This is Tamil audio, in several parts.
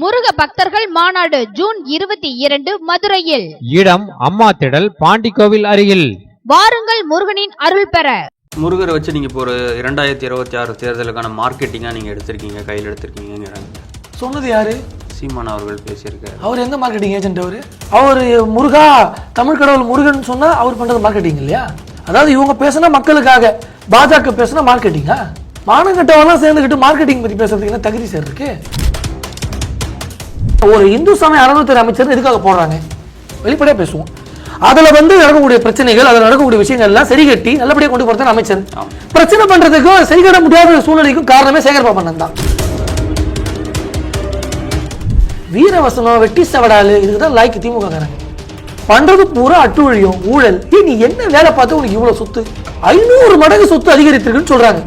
முருக பக்தர்கள் மாநாடு ஜூன் இருபத்தி இரண்டு மதுரையில். இடம் அம்மா திடல் பாண்டிக்கோவில் அருகில். வாருங்கள் முருகனின் அருள் பெற. முருகரை வச்சு நீங்கள் இப்போ ஒரு இரண்டாயிரத்தி இருபத்தி ஆறு தேர்தலுக்கான மார்க்கெட்டிங்காக நீங்கள் எடுத்திருக்கீங்க கையில் எடுத்திருக்கீங்கிறாங்க சொன்னது யாரு? சீமான் அவர்கள் பேசியிருக்காரு. அவர் எந்த மார்க்கெட்டிங் ஏஜென்ட் அவர்? அவர் முருகா தமிழ் கடவுள் முருகன் சொன்னா அவர் பண்றது மார்க்கெட்டிங் இல்லையா? அதாவது இவங்க பேசுனா மக்களுக்காக பாஜக பேசுனா மார்க்கெட்டிங்கா மானங்கட்டவெல்லாம் சேர்ந்துக்கிட்டு மார்க்கெட்டிங் பத்தி பேசுறதுக்கு என்ன தகுதி சார் இருக்கு? ஒரு இந்து சமய அறநிலையத்துறை அமைச்சர் எதுக்காக போடுறாங்க? வெளிப்படையா பேசுவோம். அதுல வந்து நடக்கக்கூடிய பிரச்சனைகள் அதுல நடக்கக்கூடிய விஷயங்கள் எல்லாம் சரி கட்டி நல்லபடியா கொண்டு போறது அமைச்சர். பிரச்சனை பண்றதுக்கும் சரி கட்ட முடியாத சூழ்நிலைக்கும் காரணமே சேகர் பாபண்ணன் தான். வீரவசனம் வெட்டி சவடாலு இதுக்கு தான் லாய்க்கு திமுக பண்றது பூரா அட்டுழியம் ஊழல். ஏய் நீ என்ன வேலை பார்த்து உனக்கு இவ்வளவு சொத்து? ஐநூறு மடங்கு சொத்து அதிகரித்திருக்குன்னு சொல்றாங்க.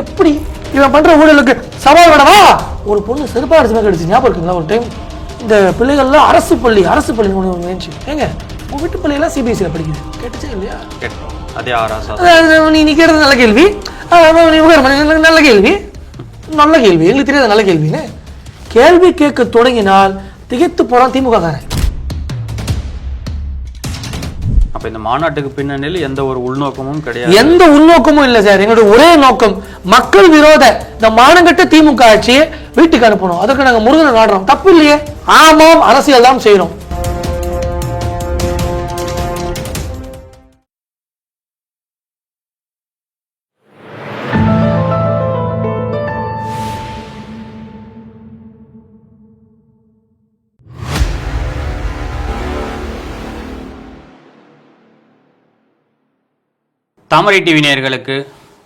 எப்படி இவன் பண்ற ஊழலுக்கு சவால் விடவா ஒரு பொண்ணு செருப்பா அடிச்சு மேல அடிச்சு ஞாபகம் இருக்குங்களா? ஒரு டைம் இந்த பிள்ளைகள்லாம் அரசு பள்ளி அரசு பள்ளி ஒன்று நினைச்சு ஏங்க உங்க வீட்டு பிள்ளைகள்லாம் சிபிஎஸ்சியில் படிக்குது. கேட்டுச்சா இல்லையா? கேட்டோம். அதே ஆராசா அது நீ நீ கேட்டது நல்ல கேள்வி. நல்ல கேள்வி. நல்ல கேள்வி. எங்களுக்கு தெரியாத நல்ல கேள்வின்னு. கேள்வி கேட்க தொடங்கினால் திகைத்து போறான் திமுக காரன் அப்போ இந்த மாநாட்டுக்கு பின்னணியில் எந்த ஒரு உள்நோக்கமும் கிடையாது. எந்த உள்நோக்கமும் இல்லை சார். எங்களுடைய ஒரே நோக்கம் மக்கள் விரோத இந்த மானங்கட்ட திமுக ஆட்சியை வீட்டுக்கு அனுப்பணும். அதற்கு நாங்க முருகனை நாடுறோம். தப்பு இல்லையே? ஆமாம் அரசியல் தான் செய்யறோம் தாமரை டிவி நேயர்களுக்கு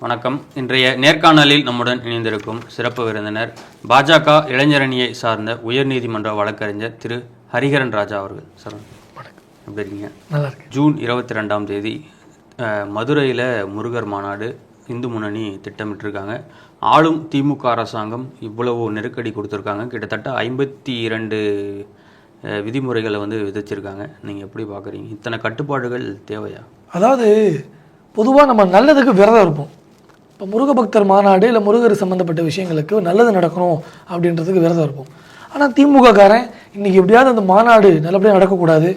வணக்கம். இன்றைய நேர்காணலில் நம்முடன் இணைந்திருக்கும் சிறப்பு விருந்தினர் பாஜக இளைஞரணியை சார்ந்த உயர்நீதிமன்ற வழக்கறிஞர் திரு ஹரிஹரன் ராஜா அவர்கள். சார் எப்படி இருக்கீங்க? நல்லா இருக்கு ஜூன் இருபத்தி ரெண்டாம் தேதி மதுரையில் முருகர் மாநாடு இந்து முன்னணி திட்டமிட்டிருக்காங்க. ஆளும் திமுக அரசாங்கம் இவ்வளவு நெருக்கடி கொடுத்துருக்காங்க. கிட்டத்தட்ட ஐம்பத்தி இரண்டு விதிமுறைகளை வந்து விதிச்சிருக்காங்க. நீங்கள் எப்படி பார்க்குறீங்க இத்தனை கட்டுப்பாடுகள் தேவையா? அதாவது பொதுவாக நம்ம நல்லதுக்கு விரதம் இருப்போம். இப்போ முருக பக்தர் மாநாடு இல்லை முருகர் சம்மந்தப்பட்ட விஷயங்களுக்கு நல்லது நடக்கணும் அப்படின்றதுக்கு விரதம் இருப்போம். ஆனால் திமுககாரன் இன்றைக்கி எப்படியாவது அந்த மாநாடு நல்லபடியாக நடக்கக்கூடாது.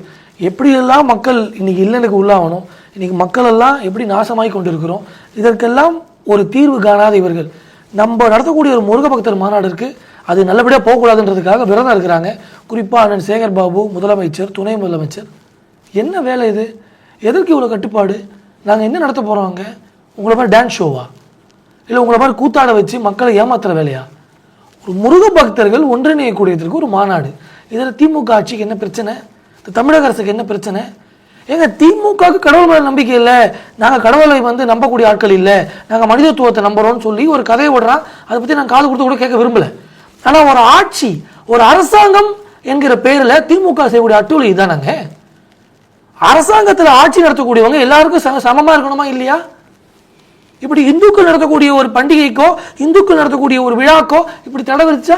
எப்படியெல்லாம் மக்கள் இன்றைக்கி இல்லைனுக்கு உள்ளாகணும் இன்றைக்கி மக்களெல்லாம் எப்படி நாசமாகி கொண்டிருக்கிறோம் இதற்கெல்லாம் ஒரு தீர்வு காணாத இவர்கள். நம்ம நடத்தக்கூடிய ஒரு முருக பக்தர் மாநாடு இருக்குது அது நல்லபடியாக போகக்கூடாதுன்றதுக்காக விரதம் இருக்கிறாங்க. குறிப்பாக அண்ணன் சேகர் பாபு முதலமைச்சர் துணை முதலமைச்சர். என்ன வேலை இது? எதற்கு இவ்வளோ கட்டுப்பாடு? நாங்கள் என்ன நடத்த போகிறோம் அங்கே? உங்களை மாதிரி டான்ஸ் ஷோவா இல்லை உங்களை மாதிரி கூத்தாட வச்சு மக்களை ஏமாத்துற வேலையா? ஒரு முருக பக்தர்கள் ஒன்றிணையக்கூடியதற்கு ஒரு மாநாடு. இதில் திமுக ஆட்சிக்கு என்ன பிரச்சனை? இந்த தமிழக அரசுக்கு என்ன பிரச்சனை? ஏங்க திமுகவுக்கு கடவுள் மேல நம்பிக்கை இல்லை. நாங்கள் கடவுளை வந்து நம்பக்கூடிய ஆட்கள் இல்லை. நாங்கள் மனிதத்துவத்தை நம்புறோம்னு சொல்லி ஒரு கதையை விடுறான் அதை பற்றி நான் காது கொடுத்து கூட கேட்க விரும்பல. ஆனால் ஒரு ஆட்சி ஒரு அரசாங்கம் என்கிற பேரில் திமுக செய்யக்கூடிய அட்டுவலி இதானாங்க? அரசாங்கத்தில் ஆட்சி நடத்தக்கூடியவங்க எல்லாருக்கும் சம இருக்கணுமா இல்லையா? இப்படி இந்துக்கள் நடத்தக்கூடிய ஒரு பண்டிகைக்கோ இந்துக்கள் நடத்தக்கூடிய ஒரு விழாக்கோ இப்படி தடை விதிச்சா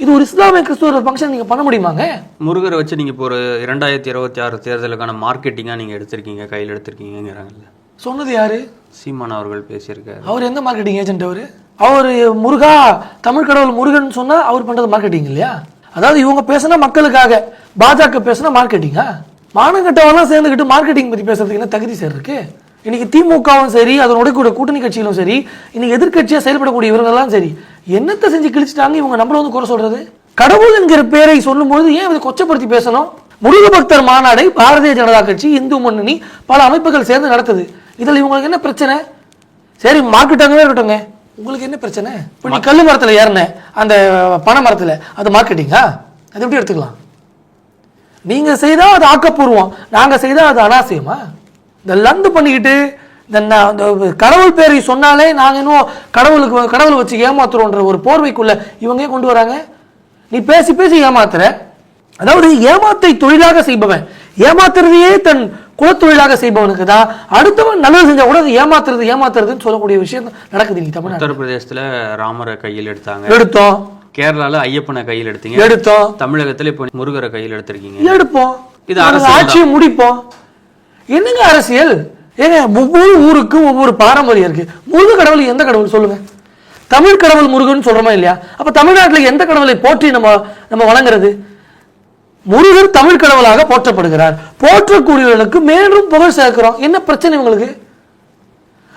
இது ஒரு இஸ்லாமிய கிறிஸ்துவ ஃபங்க்ஷன் நீங்க பண்ண முடியுமாங்க? முருகரை வச்சு நீங்கள் இப்போ ஒரு இரண்டாயிரத்தி இருபத்தி ஆறு தேர்தலுக்கான மார்க்கெட்டிங்காக நீங்கள் எடுத்திருக்கீங்க கையில் எடுத்திருக்கீங்கிறாங்கல்ல சொன்னது யாரு? சீமான் அவர்கள் பேசியிருக்காரு. அவர் எந்த மார்க்கெட்டிங் ஏஜென்ட் அவர்? அவர் முருகா தமிழ் கடவுள் முருகன் சொன்னா அவர் பண்றது மார்க்கெட்டிங் இல்லையா? அதாவது இவங்க பேசுனா மக்களுக்காக பாஜக பேசுனா மார்க்கெட்டிங்கா மானங்கட்டவெல்லாம் சேர்ந்துக்கிட்டு மார்க்கெட்டிங் பத்தி பேசுறதுக்கு என்ன தகுதி சார் இருக்கு? இன்னைக்கு திமுகவும் சரி அதனுடைய கூட கூட்டணி கட்சிகளும் சரி இன்னைக்கு எதிர்க்கட்சியா செயல்படக்கூடிய இவங்கெல்லாம் சரி என்னத்தை செஞ்சு கிழிச்சிட்டாங்க? இவங்க நம்மள வந்து குறை சொல்றது? கடவுள் என்கிற பேரை சொல்லும்போது ஏன் இதை கொச்சப்படுத்தி பேசணும்? முருக பக்தர் மாநாடை பாரதிய ஜனதா கட்சி இந்து முன்னணி பல அமைப்புகள் சேர்ந்து நடத்துது. இதில் இவங்களுக்கு என்ன பிரச்சனை? சரி மார்க்கெட்டாகவே இருக்கட்டுங்க உங்களுக்கு என்ன பிரச்சனை? இப்போ நீ கல் மரத்தில் ஏறின அந்த பனை மரத்தில் அது மார்க்கெட்டிங்கா அது எப்படி எடுத்துக்கலாம்? நீங்கள் செய்தால் அது ஆக்கப்பூர்வம் நாங்கள் செய்தால் அது அனாவசியமா இந்த லந்து பண்ணிக்கிட்டு இந்த கடவுள் பேரை சொன்னாலே நாங்கள் இன்னும் கடவுளுக்கு கடவுளை வச்சு ஏமாத்துறோன்ற ஒரு போர்வைக்குள்ள இவங்க கொண்டு வராங்க? நீ பேசி பேசி ஏமாத்துற. அதாவது ஏமாத்தை தொழிலாக செய்பவன் ஏமாத்துறதையே தன் குலத்தொழிலாக செய்பவனுக்கு தான் அடுத்தவன் நல்லது செஞ்சா கூட ஏமாத்துறது ஏமாத்துறதுன்னு சொல்லக்கூடிய விஷயம் நடக்குது இன்னைக்கு தமிழ்நாடு உத்தரப்பிரதேசத்தில் ராமரை கையில் எடுத்தாங்க. எடுத்தோம். கேரளால ஐயப்பனை கையில் எடுத்தீங்க. எடுத்தோம். தமிழகத்துல இப்போ முருகரை கையில் எடுத்திருக்கீங்க. எடுப்போம். இது. ஆட்சியை முடிப்போம். என்னங்க அரசியல்? ஏங்க ஒவ்வொரு ஊருக்கும் ஒவ்வொரு பாரம்பரியம் இருக்கு. முழு கடவுள் எந்த கடவுள் சொல்லுங்க? தமிழ் கடவுள் முருகன் சொல்றோமா இல்லையா? அப்ப தமிழ்நாட்டில் எந்த கடவுளை போற்றி நம்ம நம்ம வழங்குறது முருகர் தமிழ் கடவுளாக போற்றப்படுகிறார். போற்றக்கூடியவர்களுக்கு மேலும் புகழ் சேர்க்கிறோம். என்ன பிரச்சனை உங்களுக்கு?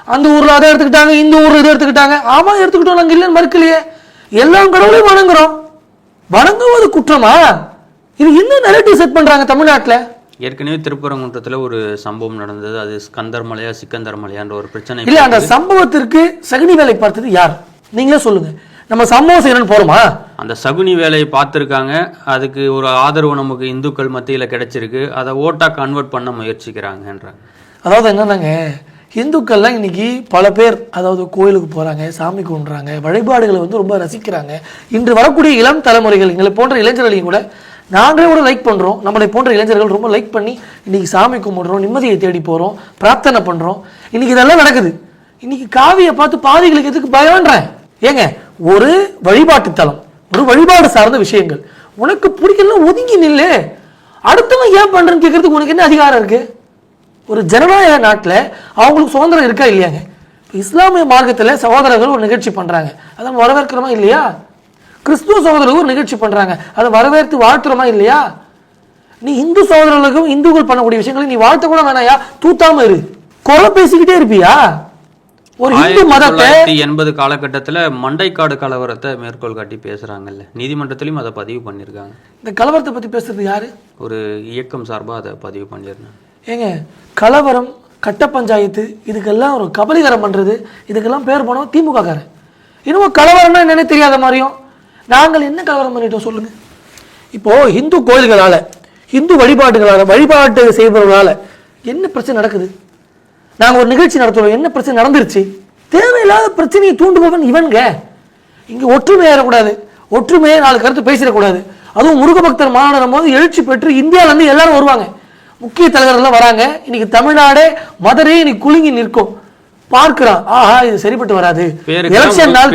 அந்த ஊர்ல அதை எடுத்துக்கிட்டாங்க இந்த ஊர்ல இதை எடுத்துக்கிட்டாங்க. ஆமா எடுத்துக்கிட்டோம் நாங்க இல்லைன்னு மறுக்கலையே. எல்லா கடவுளையும் வணங்குறோம். வணங்குவது குற்றமா? இது இன்னும் நெரட்டிவ் செட் பண்றாங்க தமிழ்நாட்டில். ஏற்கனவே திருப்பரங்குன்றத்தில் ஒரு சம்பவம் நடந்தது. அது ஸ்கந்தர் மலையா சிக்கந்தர் மலையான்ற ஒரு பிரச்சனை இல்ல அந்த சம்பவத்திற்கு சகுனி வேலை பார்த்தது யார்? நீங்களே சொல்லுங்க. நம்ம சம்பவம் செய்யணும்னு போறோமா? அந்த சகுனி வேலையை பார்த்துருக்காங்க. அதுக்கு ஒரு ஆதரவு நமக்கு இந்துக்கள் மத்தியில் கிடைச்சிருக்கு. அதை ஓட்டா கன்வெர்ட் பண்ண முயற்சிக்கிறாங்கன்றாங்க அதாவது என்னன்னாங்க இந்துக்கள்லாம் இன்னைக்கு பல பேர் அதாவது கோயிலுக்கு போறாங்க சாமி கும்பிட்றாங்க வழிபாடுகளை வந்து ரொம்ப ரசிக்கிறாங்க. இன்று வரக்கூடிய இளம் தலைமுறைகள் எங்களை போன்ற இளைஞர்களையும் கூட நாங்களே கூட லைக் பண்ணுறோம் நம்மளை போன்ற இளைஞர்கள் ரொம்ப லைக் பண்ணி இன்றைக்கி சாமி கும்பிட்றோம் நிம்மதியை தேடி போகிறோம் பிரார்த்தனை பண்ணுறோம் இன்னைக்கு இதெல்லாம் நடக்குது. இன்றைக்கி காவியை பார்த்து பாதிகளுக்கு எதுக்கு பயன்றேன் ஏங்க ஒரு வழிபாட்டு தலம் ஒரு வழிபாடு சார்ந்த விஷயங்கள். உனக்கு பிடிக்கலன்னா ஒதுங்கி நில்லு. அடுத்தவன் ஏன் பண்ணுறேன்னு கேட்குறதுக்கு உனக்கு என்ன அதிகாரம் இருக்குது ஒரு ஜனநாயக நாட்டில் அவங்களுக்கு சுதந்திரம் இருக்கா இல்லையாங்க? இஸ்லாமிய மார்க்கத்தில் சகோதரர்கள் ஒரு நிகழ்ச்சி பண்ணுறாங்க அதை நம்ம வரவேற்கிறோமா இல்லையா? கிறிஸ்துவ சகோதரர்கள் ஒரு நிகழ்ச்சி பண்ணுறாங்க அதை வரவேற்று வாழ்த்துறோமா இல்லையா? நீ இந்து சகோதரர்களுக்கும் இந்துக்கள் பண்ணக்கூடிய விஷயங்களை நீ வாழ்த்த கூட வேணாயா? தூத்தாம இரு. கொலை பேசிக்கிட்டே இருப்பியா? ஒரு இந்து மதத்தை எண்பது காலகட்டத்தில் மண்டைக்காடு கலவரத்தை மேற்கோள் காட்டி பேசுறாங்கல்ல. நீதிமன்றத்திலையும் அதை பதிவு பண்ணியிருக்காங்க இந்த கலவரத்தை பற்றி பேசுறது யாரு? ஒரு இயக்கம் சார்பாக அதை பதிவு பண்ணியிருந்தாங்க ஏங்க கலவரம் கட்ட பஞ்சாயத்து இதுக்கெல்லாம் ஒரு கபலீகரம் பண்ணுறது இதுக்கெல்லாம் பேர் போனோம் திமுக காரன் இன்னும் கலவரம்னா என்னன்னு தெரியாத மாதிரியும் நாங்கள் என்ன கலவரம் பண்ணிட்டோம் சொல்லுங்க? இப்போ ஹிந்து கோயில்களால் ஹிந்து வழிபாடுகளால் வழிபாட்டு செய்பவர்களால் என்ன பிரச்சனை நடக்குது? நாங்கள் ஒரு நிகழ்ச்சி நடத்துகிறோம் என்ன பிரச்சனை நடந்துருச்சு? தேவையில்லாத பிரச்சனையை தூண்டுபவன் இவனுங்க. இங்கே ஒற்றுமை ஏறக்கூடாது ஒற்றுமையை நாலு கருத்து பேசிடக்கூடாது. அதுவும் முருக பக்தர் மாநாடும் போது எழுச்சி பெற்று இந்தியாவிலேருந்து எல்லாரும் வருவாங்க. முக்கிய தலைவர்கள்லாம் வராங்க. இன்னைக்கு தமிழ்நாடே மதுரையே இன்னைக்கு குலுங்கி நிற்கும். பார்க்கிறான். ஆஹா இது சரிப்பட்டு வராது. எலெக்ஷன் நாள்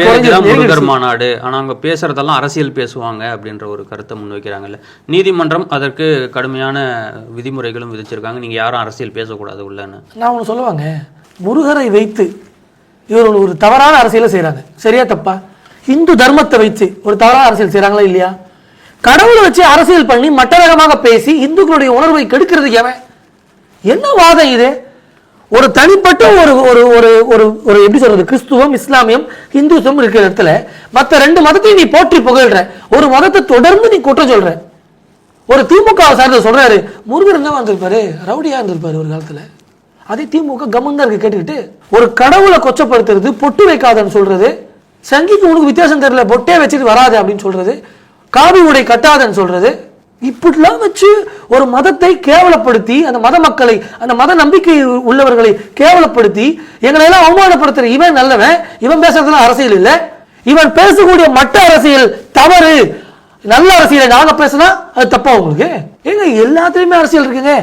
முருகர். மாநாடு. ஆனா அவங்க பேசுறதெல்லாம் அரசியல் பேசுவாங்க அப்படின்ற ஒரு கருத்தை முன்வைக்கிறாங்கல்ல. நீதிமன்றம் அதற்கு கடுமையான விதிமுறைகளும் விதிச்சிருக்காங்க. நீங்க யாரும் அரசியல் பேசக்கூடாது உள்ளன்னு. நான் ஒன்று சொல்லுவாங்க. முருகரை வைத்து இவர்கள் ஒரு தவறான அரசியலை செய்கிறாங்க சரியா தப்பா? இந்து தர்மத்தை வைத்து ஒரு தவறான அரசியல் செய்கிறாங்களா இல்லையா? கடவுளை வச்சு அரசியல் பண்ணி மட்டரகமாக பேசி இந்துக்களுடைய உணர்வை கெடுக்கிறது எவன் என்ன வாதம் இது? ஒரு தனிப்பட்ட ஒரு ஒரு ஒரு ஒரு ஒரு எப்படி சொல்றது கிறிஸ்துவம் இஸ்லாமியம் இந்துசம் இருக்கிற இடத்துல மற்ற ரெண்டு மதத்தையும் நீ போற்றி புகழ்ற. ஒரு மதத்தை தொடர்ந்து நீ குற்றம் சொல்ற. ஒரு திமுக சார்ந்த சொல்றாரு முருகர் என்ன வந்திருப்பாரு? ரவுடியா இருந்திருப்பாரு ஒரு காலத்துல. அதே திமுக கமந்தா இருக்கு கேட்டுக்கிட்டு. ஒரு கடவுளை கொச்சப்படுத்துறது பொட்டு வைக்காதன்னு சொல்றது சங்கிக்கு உனக்கு வித்தியாசம் தெரியல பொட்டே வச்சுட்டு வராது அப்படின்னு சொல்றது காவி உடை கட்டாதன்னு சொல்றது இப்படிலாம் வச்சு ஒரு மதத்தை கேவலப்படுத்தி அந்த மத மக்களை அந்த மத நம்பிக்கை உள்ளவர்களை கேவலப்படுத்தி எங்களை எல்லாம் அவமானப்படுத்துற இவன் நல்லவன் இவன் பேசுறதுலாம் அரசியல் இல்லை. இவன் பேசக்கூடிய மட்ட அரசியல் தவறு. நல்ல அரசியலை நாங்க பேசினா அது தப்பா உங்களுக்கு? ஏங்க எல்லாத்துலயுமே அரசியல் இருக்குங்க.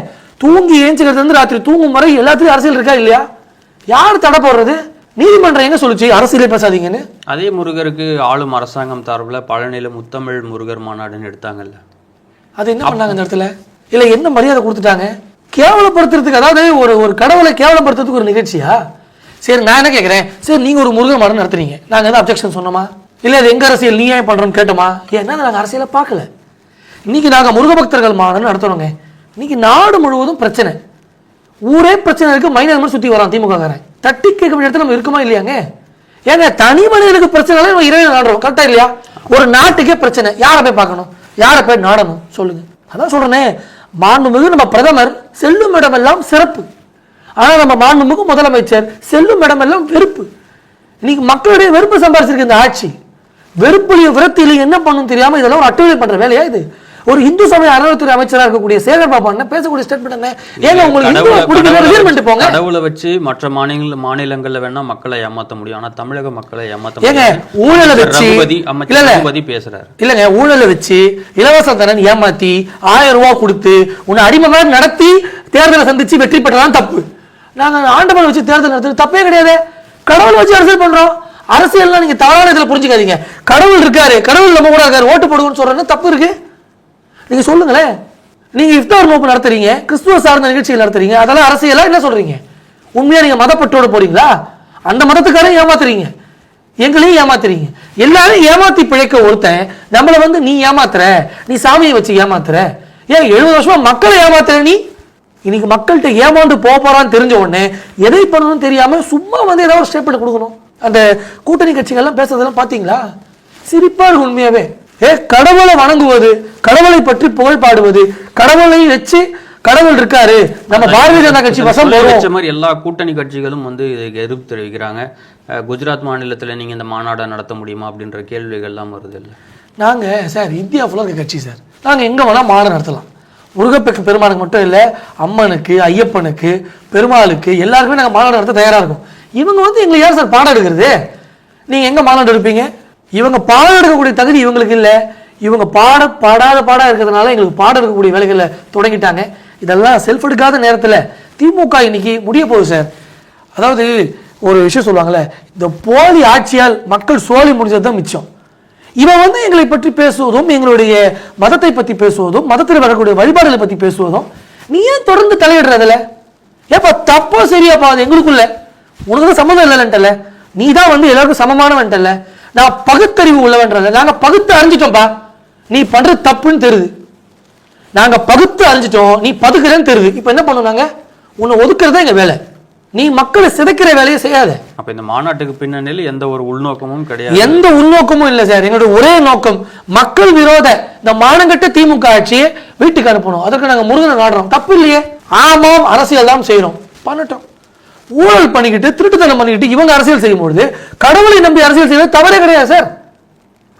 தூங்கி ஏஞ்சுக்கிறது வந்து ராத்திரி தூங்கும் வரை எல்லாத்துலயும் அரசியல் இருக்கா இல்லையா? யார் தடை போடுறது? நீதிமன்றம் என்ன சொல்லுச்சு அரசியலே பேசாதீங்கன்னு? அதே முருகருக்கு ஆளும் அரசாங்கம் சார்பில் பழனியில் முத்தமிழ் முருகர் மாநாடுன்னு எடுத்தாங்கல்ல. அது என்ன பண்ணாங்க இந்த இடத்துல? இல்லை என்ன மரியாதை கொடுத்துட்டாங்க? கேவலப்படுத்துறதுக்கு அதாவது ஒரு ஒரு கடவுளை கேவலப்படுத்துறதுக்கு ஒரு நிகழ்ச்சியா? சரி நான் என்ன கேட்குறேன் சரி நீங்கள் ஒரு முருகன் மடம் நடத்துறீங்க. நாங்கள் எதாவது அப்ஜெக்ஷன் சொன்னோமா? இல்லை அது எங்கள் அரசியல் நீ ஏன் பண்ணுறோன்னு கேட்டோமா? ஏன்னா நாங்கள் அரசியலை பார்க்கல. இன்னைக்கு நாங்கள் முருக பக்தர்கள் மாநாடு நடத்துகிறோங்க இன்னைக்கு நாடு முழுவதும் பிரச்சனை. ஊரே பிரச்சனை இருக்குது மைனர் மாதிரி சுற்றி வரான் திமுக காரன் தட்டி கேட்க வேண்டிய இடத்துல நம்ம இருக்குமா இல்லையாங்க? ஏங்க தனி மனிதனுக்கு பிரச்சனை நம்ம இறைவன் நாடுறோம். கரெக்டாக இல்லையா? ஒரு நாட்டுக்கே பிரச்சனை. யாரை போய் பார்க்கணும்? யாரை போய் நாடணும் சொல்லுங்க. அதான் சொல்றேனே. மாண்புமிகு நம்ம பிரதமர் செல்லும் இடமெல்லாம் சிறப்பு. ஆனால் நம்ம மாண்புமிகு முதலமைச்சர் செல்லும் இடமெல்லாம் வெறுப்பு. இன்னைக்கு மக்களுடைய வெறுப்பு சம்பாரிச்சிருக்கு இந்த ஆட்சி வெறுப்புலையும் விரத்திலையும் என்ன பண்ணணும் தெரியாமல் இதெல்லாம் ஒரு அட்டுவலை பண்ணுற வேலையா இது? ஒரு இந்து சமய அறநிலைத்துறை அமைச்சரா இருக்கக்கூடிய சேகர் பாபா என்ன பேசக்கூடிய ஸ்டேட்மெண்ட் என்ன? ஏங்க உங்களுக்கு போங்க. கடவுளை வச்சு மற்ற மாநில மாநிலங்கள்ல வேணா மக்களை ஏமாத்த முடியும். ஆனா தமிழக மக்களை ஏமாத்த ஏங்க ஊழலை வச்சு ரகுபதி பேசுறாரு. இல்லங்க ஊழலை வச்சு இலவச தரன் ஏமாத்தி ஆயிரம் ரூபாய் கொடுத்து உன்னை அடிமை மாதிரி நடத்தி தேர்தலை சந்திச்சு வெற்றி பெற்றதான் தப்பு. நாங்க ஆண்டவனை வச்சு தேர்தல் நடத்துறது தப்பே கிடையாது. கடவுள் வச்சு அரசியல் பண்றோம். அரசியல்னா நீங்க தவறான இதுல புரிஞ்சுக்காதீங்க. கடவுள் இருக்காரு. கடவுள் நம்ம கூட இருக்காரு. ஓட்டு போடுவோம்னு சொல்றேன்னு தப்பு இருக்கு. நீங்க சொல்லுங்களேன் நீங்க இஃப்தார் நோப்பு நடத்துறீங்க கிறிஸ்துவ சார்ந்த நிகழ்ச்சிகள் நடத்துறீங்க அதெல்லாம் அரசியலா என்ன சொல்றீங்க? உண்மையா நீங்க மதப்பட்டோடு போறீங்களா? அந்த மதத்துக்காரன் ஏமாத்துறீங்க. எங்களையும் ஏமாத்துறீங்க. எல்லாரும் ஏமாத்தி பிழைக்க ஒருத்தன் நம்மளை வந்து நீ ஏமாத்துற நீ சாமியை வச்சு ஏமாத்துற. ஏன் எழுபது வருஷமா மக்களை ஏமாத்துற நீ? இன்னைக்கு மக்கள்கிட்ட ஏமாந்து போக போறான்னு தெரிஞ்ச உடனே எதை பண்ணணும்னு தெரியாம சும்மா வந்து ஏதாவது ஒரு ஸ்டேட்மெண்ட் கொடுக்கணும். அந்த கூட்டணி கட்சிகள்லாம் பேசுறதெல்லாம் பாத்தீங்களா? சிரிப்பா இருக்கும் உண்மையாவே. ஏ கடவுளை வணங்குவது கடவுளை பற்றி புகழ் பாடுவது கடவுளை வச்சு கடவுள் இருக்காரு. நம்ம பாரதிய ஜனதா கட்சி வசம் வச்ச மாதிரி எல்லா கூட்டணி கட்சிகளும் வந்து இதுக்கு எதிர்ப்பு தெரிவிக்கிறாங்க குஜராத் மாநிலத்துல நீங்க இந்த மாநாடை நடத்த முடியுமா அப்படின்ற கேள்விகள்லாம் வருது இல்லை? நாங்க சார் இந்தியா ஃபுல்லாக இருக்க கட்சி சார். நாங்க எங்க வேணா மாநாடு நடத்தலாம். முருகப்பெருக்கு பெருமானுக்கு மட்டும் இல்ல அம்மனுக்கு ஐயப்பனுக்கு பெருமாளுக்கு எல்லாருக்குமே நாங்க மாநாடு நடத்த தயாரா இருக்கோம். இவங்க வந்து எங்களை யார் சார் பாடம் எடுக்கிறது? நீங்க எங்க மாநாடு எடுப்பீங்க? இவங்க பாடம் எடுக்கக்கூடிய தகுதி இவங்களுக்கு இல்லை. இவங்க பாட பாடாத பாடாக இருக்கிறதுனால எங்களுக்கு பாடம் எடுக்கக்கூடிய வேலைகளை தொடங்கிட்டாங்க. இதெல்லாம் செல்ஃப் எடுக்காத நேரத்தில் திமுக இன்னைக்கு முடிய போகுது சார் அதாவது ஒரு விஷயம் சொல்லுவாங்கல்ல இந்த போலி ஆட்சியால் மக்கள் சோழி முடிஞ்சது தான் மிச்சம். இவன் வந்து எங்களை பற்றி பேசுவதும் எங்களுடைய மதத்தை பற்றி பேசுவதும் மதத்தில் வரக்கூடிய வழிபாடுகளை பற்றி பேசுவதும் நீ ஏன் தொடர்ந்து தலையிடுறதுல ஏப்பா தப்போ சரியாப்பா அது எங்களுக்குள்ள. உனக்கு தான் சம்மந்தம் இல்லைன்ட்டல நீ தான் வந்து எல்லாருக்கும் சமமானவன்ட்டல நான் பகுத்தறிவு உள்ளவன்றல நாங்க பகுத்து அறிஞ்சிட்டோம்ப்பா நீ பண்றது தப்புன்னு தெரியுது. நாங்க பகுத்து அறிஞ்சிட்டோம் நீ பதுக்குறேன்னு தெரியுது. இப்போ என்ன பண்ணோம் நாங்க? உன்னை ஒதுக்குறது எங்க வேலை. நீ மக்களை சிதைக்கிற வேலையை செய்யாத. அப்ப இந்த மாநாட்டுக்கு பின்னணியில் எந்த ஒரு உள்நோக்கமும் கிடையாது. எந்த உள்நோக்கமும் இல்லை சார். எங்களுடைய ஒரே நோக்கம் மக்கள் விரோத இந்த மானங்கட்ட திமுக ஆட்சியை வீட்டுக்கு அனுப்பணும். அதற்கு நாங்க முருகனை நாடுறோம். தப்பு இல்லையே? ஆமாம் அரசியல் தான் செய்யறோம். பண்ணட்டும். ஊழல் பண்ணிக்கிட்டு திருட்டுத்தனம் பண்ணிக்கிட்டு இவங்க அரசியல் செய்யும் பொழுது கடவுளை நம்பி அரசியல் செய்வது தவறே கிடையாது சார்.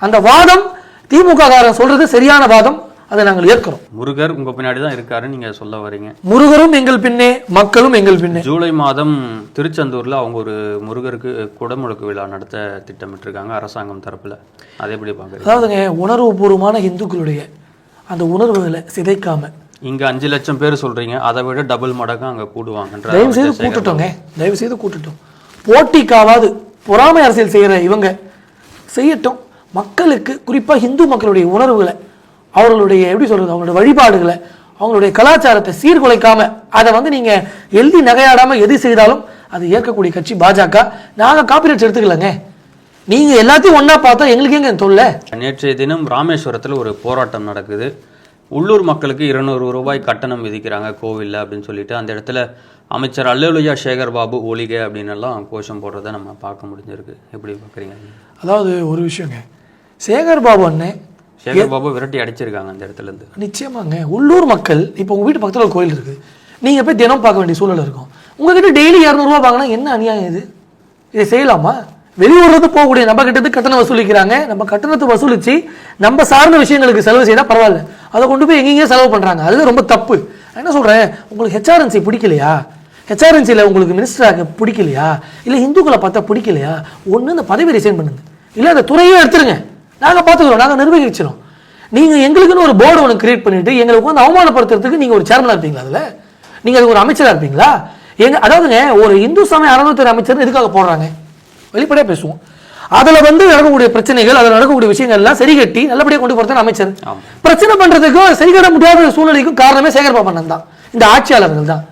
அந்த வாதம் திமுக காரன் சொல்றது சரியான வாதம் அதை நாங்கள் ஏற்கிறோம். முருகர் உங்க பின்னாடி தான் இருக்காருன்னு நீங்க சொல்ல வரீங்க. முருகரும் எங்கள் பின்னே மக்களும் எங்கள் பின்னே. ஜூலை மாதம் திருச்செந்தூர்ல அவங்க ஒரு முருகருக்கு குடமுழுக்கு விழா நடத்த திட்டமிட்டிருக்காங்க அரசாங்கம் தரப்புல. அதை எப்படி பாக்குறீங்க? அதாவதுங்க உணர்வுபூர்வமான இந்துக்களுடைய அந்த உணர்வுகளை சிதைக்காம இங்க அஞ்சு லட்சம் பேர் சொல்றீங்க அதை விட டபுள் மடங்கு அங்க கூடுவாங்கன்ற தயவு செய்து கூட்டட்டோங்க தயவு செய்து கூட்டட்டும். போட்டிக்காவது பொறாமை அரசியல் செய்கிற இவங்க செய்யட்டும். மக்களுக்கு குறிப்பாக இந்து மக்களுடைய உணர்வுகளை அவர்களுடைய எப்படி சொல்றது அவங்களுடைய வழிபாடுகளை அவங்களுடைய கலாச்சாரத்தை சீர்குலைக்காம அதை வந்து நீங்க எழுதி நகையாடாம எது செய்தாலும் அதை ஏற்கக்கூடிய கட்சி பாஜக. நாங்க காப்பிரைட்ஸ் எடுத்துக்கலங்க. நீங்க எல்லாத்தையும் ஒண்ணா பார்த்தா எங்களுக்கு எங்க தொல்லை? நேற்றைய தினம் ராமேஸ்வரத்தில் ஒரு போராட்டம் நடக்குது. உள்ளூர் மக்களுக்கு இருநூறு ரூபாய் கட்டணம் விதிக்கிறாங்க கோவில்ல அப்படின்னு சொல்லிட்டு அந்த இடத்துல அமைச்சர் அல்லலுயா சேகர் பாபு ஒளிக அப்படின்னு எல்லாம் கோஷம் போடுறதை நம்ம பார்க்க முடிஞ்சிருக்கு. எப்படி பார்க்குறீங்க? அதாவது ஒரு விஷயங்க. சேகர் பாபு அண்ணன் சேகர் பாபு விரட்டி அடிச்சிருக்காங்க அந்த இடத்துல இருந்து. நிச்சயமாங்க. உள்ளூர் மக்கள் இப்போ உங்கள் வீட்டு பக்கத்தில் ஒரு கோயில் இருக்குது நீங்கள் போய் தினம் பார்க்க வேண்டிய சூழல் இருக்கும். உங்ககிட்ட டெய்லி இரநூறுவா வாங்கினா என்ன அநியாயம் இது? இதை செய்யலாமா? வெளியூர்லேருந்து போகக்கூடிய நம்ம கிட்ட கட்டணம் வசூலிக்கிறாங்க. நம்ம கட்டணத்தை வசூலிச்சு நம்ம சார்ந்த விஷயங்களுக்கு செலவு செய்தால் பரவாயில்ல. அதை கொண்டு போய் எங்கெங்கேயோ செலவு பண்ணுறாங்க அது ரொம்ப தப்பு. நான் என்ன சொல்கிறேன் உங்களுக்கு ஹெச்ஆர்என்சி பிடிக்கலையா? ஹெச்ஆர்என்சியில் உங்களுக்கு மினிஸ்டராக பிடிக்கலையா? இல்லை இந்துக்களை பார்த்தா பிடிக்கலையா? ஒன்று இந்த பதவி ரிசைன் பண்ணுங்க. இல்லை அந்த துறையே எடுத்துருங்க. நாங்கள் பார்த்துக்குறோம். நாங்கள் நிர்வகிச்சிடும் நீங்கள் எங்களுக்குன்னு ஒரு போர்டு ஒன்று கிரியேட் பண்ணிட்டு எங்களுக்கு வந்து அவமானப்படுத்துறதுக்கு நீங்கள் ஒரு சேர்மனாக இருப்பீங்களா அதில்? நீங்கள் அதுக்கு ஒரு அமைச்சராக இருப்பீங்களா? எங்கள் அதாவதுங்க ஒரு இந்து சமய அறநிலையத்துறை அமைச்சர்னு எதுக்காக போடுறாங்க? வெளிப்படையாக பேசுவோம். அதில் வந்து நடக்கக்கூடிய பிரச்சனைகள் அதில் நடக்கக்கூடிய விஷயங்கள் எல்லாம் சரி கட்டி நல்லபடியாக கொண்டு போகிறது அமைச்சர். பிரச்சனை பண்ணுறதுக்கும் சரி கட்ட முடியாத சூழ்நிலைக்கும் காரணமே சேகர் பாபண்ணன் தான். இந்த ஆட்சியாளர்கள் தான்.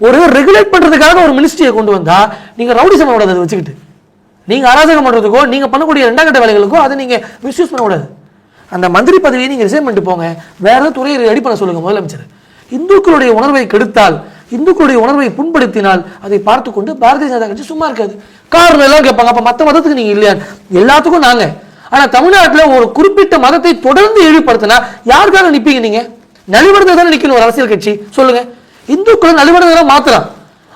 ஒரு ரெகுலேட் பண்றதுக்காக ஒரு மினிஸ்ட்ரியை கொண்டு வந்தா நீங்க ரவுடிசம் பண்ணக்கூடாது அதை வச்சுக்கிட்டு. நீங்க அராஜகம் பண்றதுக்கோ நீங்க பண்ணக்கூடிய ரெண்டாம் கட்ட வேலைகளுக்கோ அதை நீங்க மிஸ்யூஸ் பண்ணக்கூடாது அந்த மந்திரி பதவியை நீங்க ரிசைன் பண்ணிட்டு போங்க. வேற துறையை ரெடி பண்ண சொல்லுங்க முதலமைச்சர். இந்துக்களுடைய உணர்வை கெடுத்தால் இந்துக்களுடைய உணர்வை புண்படுத்தினால் அதை பார்த்து கொண்டு பாரதிய ஜனதா கட்சி சும்மா இருக்காது. காரணம் எல்லாம் கேட்பாங்க. அப்ப மத்த மதத்துக்கு நீங்க இல்லையா எல்லாத்துக்கும் நாங்க. ஆனா தமிழ்நாட்டுல ஒரு குறிப்பிட்ட மதத்தை தொடர்ந்து இழிவுபடுத்தினா யாருக்காக நிப்பீங்க நீங்க? நலிவடைந்து தானே நிக்கணும் ஒரு அரசியல் கட்சி. சொல்லுங்க. இந்துக்களை நலிவடைந்து மாத்துறான்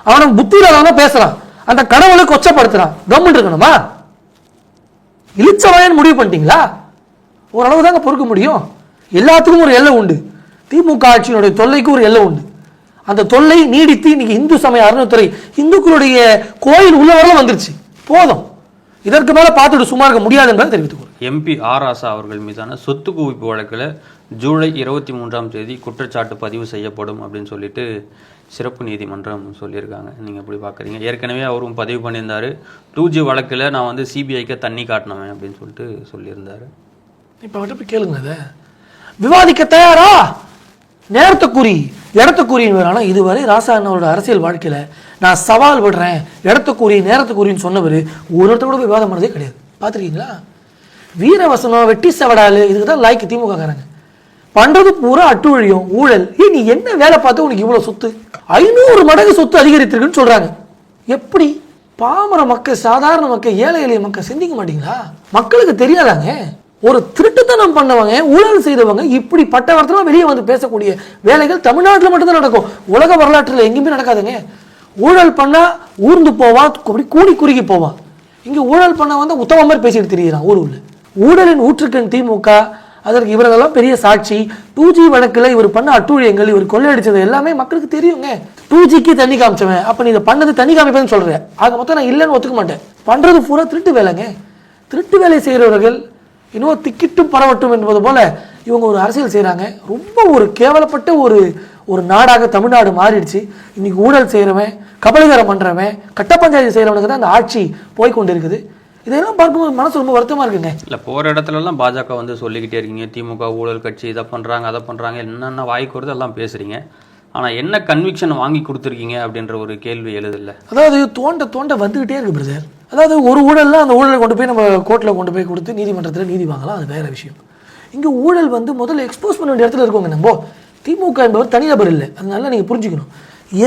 அவனை புத்தி இல்லாதவன பேசுறான் அந்த கடவுளை கொச்சப்படுத்துறான். கவர்மெண்ட் இருக்கணுமா? இழிச்சவாயன் முடிவு பண்ணிட்டீங்களா? ஓரளவு தாங்க பொறுக்க முடியும். எல்லாத்துக்கும் ஒரு எல்லை உண்டு. திமுக ஆட்சியினுடைய தொல்லைக்கு ஒரு எல்லை உண்டு. அந்த தொல்லை நீடித்து இன்னைக்கு இந்து சமய அறநிலைத்துறை இந்துக்களுடைய கோயில் உள்ள வரலாம் வந்துருச்சு. போதும். இதற்கு மேல பார்த்துட்டு சும்மா இருக்க முடியாது என்பதை தெரிவித்துக். எம்பி ஆர் ஆசா அவர்கள் மீதான சொத்து குவிப்பு வழக்கில் ஜூலை இருபத்தி மூன்றாம் தேதி குற்றச்சாட்டு பதிவு செய்யப்படும் அப்படின்னு சொல்லிட்டு சிறப்பு நீதிமன்றம் சொல்லியிருக்காங்க. நீங்கள் எப்படி பார்க்குறீங்க? ஏற்கனவே அவரும் பதிவு பண்ணியிருந்தாரு. டூ ஜி வழக்கில் நான் வந்து சிபிஐக்கு தண்ணி காட்டினவன் அப்படின்னு சொல்லிட்டு சொல்லியிருந்தாரு. இப்ப அவர்கிட்ட போய் கேளுங்க அதை விவாதிக்க தயாரா? நேரத்தை குறி இடத்துக்குரியவன் ஆனால் இதுவரை ராசா அரசியல் வாழ்க்கையில் நான் சவால் விடுறேன் இடத்துக்குரிய நேரத்துக்குரியன்னு சொன்னவர் ஒரு இடத்த கூட போய் விவாதம் பண்ணதே கிடையாது. பார்த்துருக்கீங்களா? வீரவசனம் வெட்டி செவடாலு இதுக்கு தான் லாய்க்கு திமுக பண்ணுறது பண்றது பூரா அட்டுவழியும் ஊழல். ஏ நீ என்ன வேலை பார்த்து உனக்கு இவ்வளவு சொத்து? ஐநூறு மடங்கு சொத்து அதிகரித்திருக்குன்னு சொல்றாங்க. எப்படி? பாமர மக்கள் சாதாரண மக்கள் ஏழை எளிய மக்கள் சிந்திக்க மாட்டீங்களா? மக்களுக்கு தெரியாதாங்க? ஒரு திருட்டுத்தனம் பண்ணவங்க ஊழல் செய்தவங்க இப்படி பட்டவர்த்தமாக வெளியே வந்து பேசக்கூடிய வேலைகள் தமிழ்நாட்டில் மட்டும்தான் நடக்கும். உலக வரலாற்றில் எங்கேயுமே நடக்காதுங்க. ஊழல் பண்ணால் ஊர்ந்து போவான் அப்படி கூடி குறுகி போவான் இங்கே ஊழல் பண்ண வந்து உத்தம மாதிரி பேசிட்டு தெரியுறான் ஊர் உள்ள. ஊழலின் ஊற்றுக்கண் திமுக அதற்கு இவரெல்லாம் பெரிய சாட்சி. டூ ஜி வழக்கில் இவர் பண்ண அட்டூழியங்கள் இவர் கொள்ளையடிச்சது எல்லாமே மக்களுக்கு தெரியுங்க. டூ ஜிக்கு தண்ணி காமிச்சவன் அப்போ நீ இதை பண்ணது தண்ணி காமிப்பேன்னு சொல்கிறேன் ஆக மொத்தம் நான் இல்லைன்னு ஒத்துக்க மாட்டேன். பண்ணுறது பூரா திருட்டு வேலைங்க. திருட்டு வேலை செய்கிறவர்கள் இன்னும் திக்கிட்டும் பரவட்டும் என்பது போல இவங்க ஒரு அரசியல் செய்கிறாங்க ரொம்ப ஒரு கேவலப்பட்ட ஒரு ஒரு நாடாக தமிழ்நாடு மாறிடுச்சு. இன்னைக்கு ஊழல் செய்கிறவன் கபலீகரம் பண்ணுறவன் கட்ட பஞ்சாயத்து செய்கிறவனுக்கு தான் அந்த ஆட்சி போய் கொண்டு இருக்குது இதெல்லாம் பார்க்கும்போது மனசு ரொம்ப வருத்தமாக இருக்குங்க. இல்லை போகிற இடத்துலலாம் பாஜக வந்து சொல்லிக்கிட்டே இருக்கீங்க. திமுக ஊழல் கட்சி இதை பண்ணுறாங்க அதை பண்ணுறாங்க என்னென்ன வாய்க்கு வருது எல்லாம் பேசுகிறீங்க ஆனால் என்ன கன்விக்ஷன் வாங்கி கொடுத்துருக்கீங்க அப்படின்ற ஒரு கேள்வி எழுதில்ல அதாவது தோண்ட தோண்ட வந்துகிட்டே இருக்கு பிரதர் அதாவது ஒரு ஊழலில் அந்த ஊழலை கொண்டு போய் நம்ம கோர்ட்டில் கொண்டு போய் கொடுத்து நீதிமன்றத்தில் நீதி வாங்கலாம் அது வேற விஷயம். இங்கே ஊழல் வந்து முதல்ல எக்ஸ்போஸ் பண்ண வேண்டிய இடத்துல இருக்கோங்க நம்ம. திமுக என்பவர் தனிநபர் இல்லை. அதனால நீங்கள் புரிஞ்சுக்கணும்.